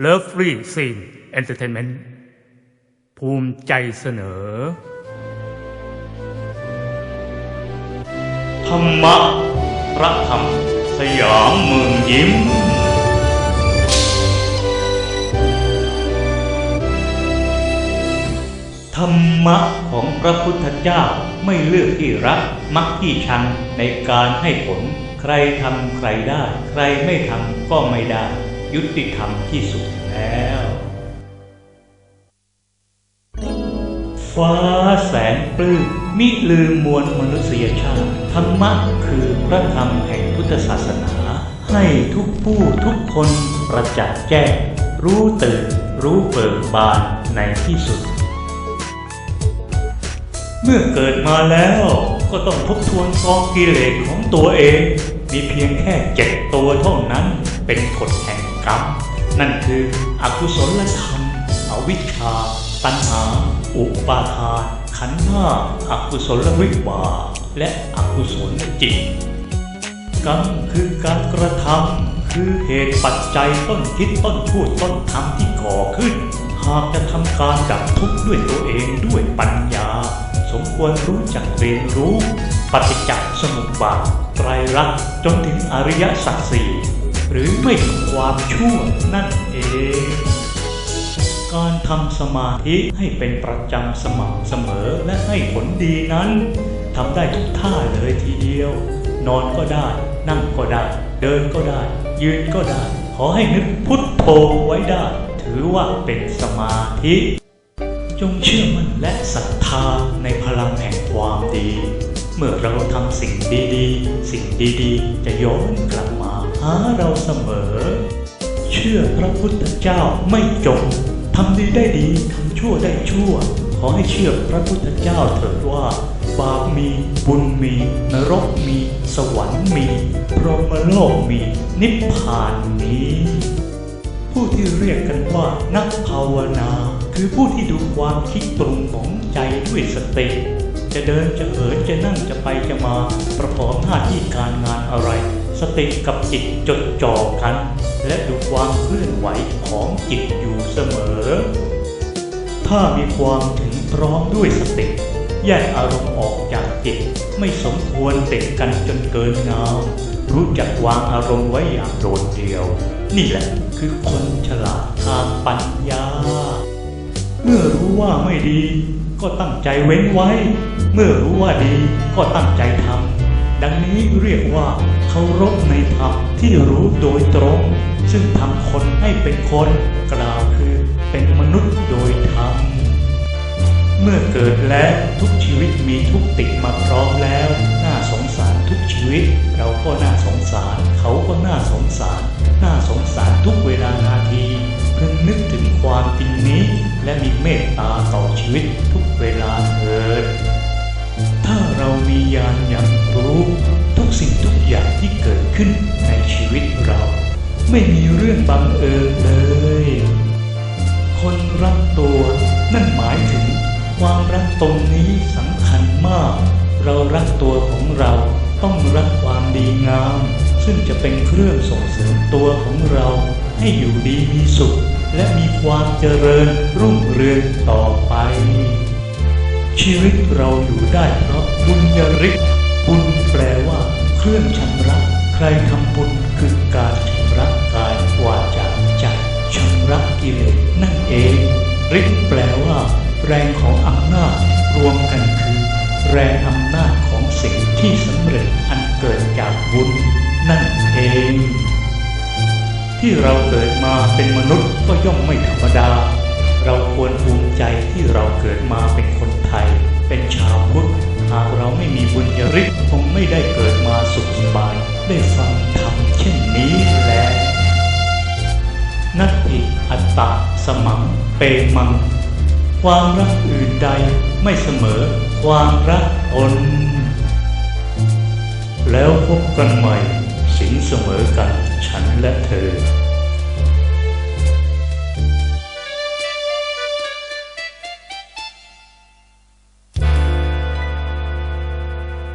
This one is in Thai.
เลิฟฟรีซีนเอนเตอร์เทนเมนต์ภูมิใจเสนอ ธรรมะพระธรรม สยามเมืองยิ้ม ธรรมะของพระพุทธเจ้าไม่เลือกที่รักมักที่ชังในการให้ผล ใครทำใครได้ ใครไม่ทำก็ไม่ได้ ยุติธรรมที่สุดแล้ว ฟ้าแสนปลื้มมิลืมมวลมนุษยชาติ ธรรมะคือพระธรรมแห่งพุทธศาสนา ให้ทุกผู้ทุกคนประจักษ์แจ้ง รู้ตื่น รู้เบิกบานในที่สุด เมื่อเกิดมาแล้วก็ต้องทบทวนกองกิเลสของตัวเอง มีเพียงแค่เจ็ดตัวเท่านั้นเป็นกฎแห่ง กรรม นั่นคืออกุศลธรรมอวิชชา ตัณหา อุปาทาน ขันธ์ห้าอกุศลวิบาและอกุศลจิตกรรมคือการกระทำคือเหตุปัจจัยต้นคิดต้นพูดต้นทำที่ก่อขึ้น หากจะทำการดับทุกข์ด้วยตัวเองด้วยปัญญา สมควรรู้จักเรียนรู้ ปฏิจจสมุปบาทไตรลักษณ์จนถึงอริยสัจสี่ หรือไม่ความชั่วนั่นเอง การทำสมาธิให้เป็นประจำสม่ำเสมอและให้ผลดีนั้นทำได้ทุกท่าเลยทีเดียว นอนก็ได้ นั่งก็ได้ เดินก็ได้ ยืนก็ได้ ขอให้นึกพุทโธไว้ได้ ถือว่าเป็นสมาธิ จงเชื่อมั่นและศรัทธาในพลังแห่งความดี เมื่อเราทำสิ่งดีๆ สิ่งดีๆ จะย้อนกลับมาาเราเสมอ เชื่อพระพุทธเจ้าไม่จบทำดีได้ดีทำชั่วได้ชั่ว ขอให้เชื่อพระพุทธเจ้าเถิดว่า บาปมีบุญมี นรกมี สวรรค์มีพรหมโลกมี นิพพานมี ผู้ที่เรียกกันว่านักภาวนา คือผู้ที่ดูความคิดตรงของใจด้วยสติจะเดินจะเหินจะนั่งจะไปจะมาประกอบหน้าที่การงานอะไร สติกับจิตจดจ่อกัน และดูความเคลื่อนไหวของจิตอยู่เสมอ ถ้ามีความถึงพร้อมด้วยสติ แยกอารมณ์ออกจากจิต ไม่สมควรติดกันจนเกินงามรู้จักวางอารมณ์ไว้อย่างโดดเดี่ยว นี่แหละคือคนฉลาดทางปัญญา เมื่อรู้ว่าไม่ดี ก็ตั้งใจเว้นไว้ เมื่อรู้ว่าดีก็ตั้งใจทำ ดังนี้เรียกว่าเคารพในธรรมที่รู้โดยตรง ซึ่งทำคนให้เป็นคน กล่าวคือเป็นมนุษย์โดยธรรม เมื่อเกิดแล้วทุกชีวิตมีทุกติดมาพร้อมแล้ว น่าสงสารทุกชีวิต เราก็น่าสงสาร เขาก็น่าสงสาร น่าสงสารทุกเวลานาทีเพิ่งนึกถึงความจริงนี้ และมีเมตตาต่อชีวิตทุกเวลาเถิด ที่เกิดขึ้นในชีวิตเรา ไม่มีเรื่องบังเอิญเลย คนรักตัวนั่นหมายถึง ความรักตรงนี้สำคัญมาก เรารักตัวของเราต้องรักความดีงาม ซึ่งจะเป็นเครื่องส่งเสริมตัวของเรา ให้อยู่ดีมีสุข และมีความเจริญรุ่งเรืองต่อไป ชีวิตเราอยู่ได้เพราะบุญญาฤทธิ์บุญแปล เครื่องชำระ ใครทำบุญคือการชำระกายวาจาใจชำระกิเลสนั่นเองฤทธิ์แปลว่า แรงของอำนาจรวมกันคือ แรงอำนาจของสิ่งที่สำเร็จอันเกิดจากบุญนั่นเองที่เราเกิดมาเป็นมนุษย์ก็ย่อมไม่ธรรมดา เราควรภูมิใจที่เราเกิดมาเป็นคนไทย เป็นชาวพุทธ หากเราไม่มีบุญญาฤทธิ์คงไม่ได้เกิดมาสุขสบาย ได้ฟังธรรมเช่นนี้แลนัตติอัตตะสมังเปมัง ความรักอื่นใดไม่เสมอความรักตนแล้วพบกันใหม่สินเสมอกันฉันและเธอ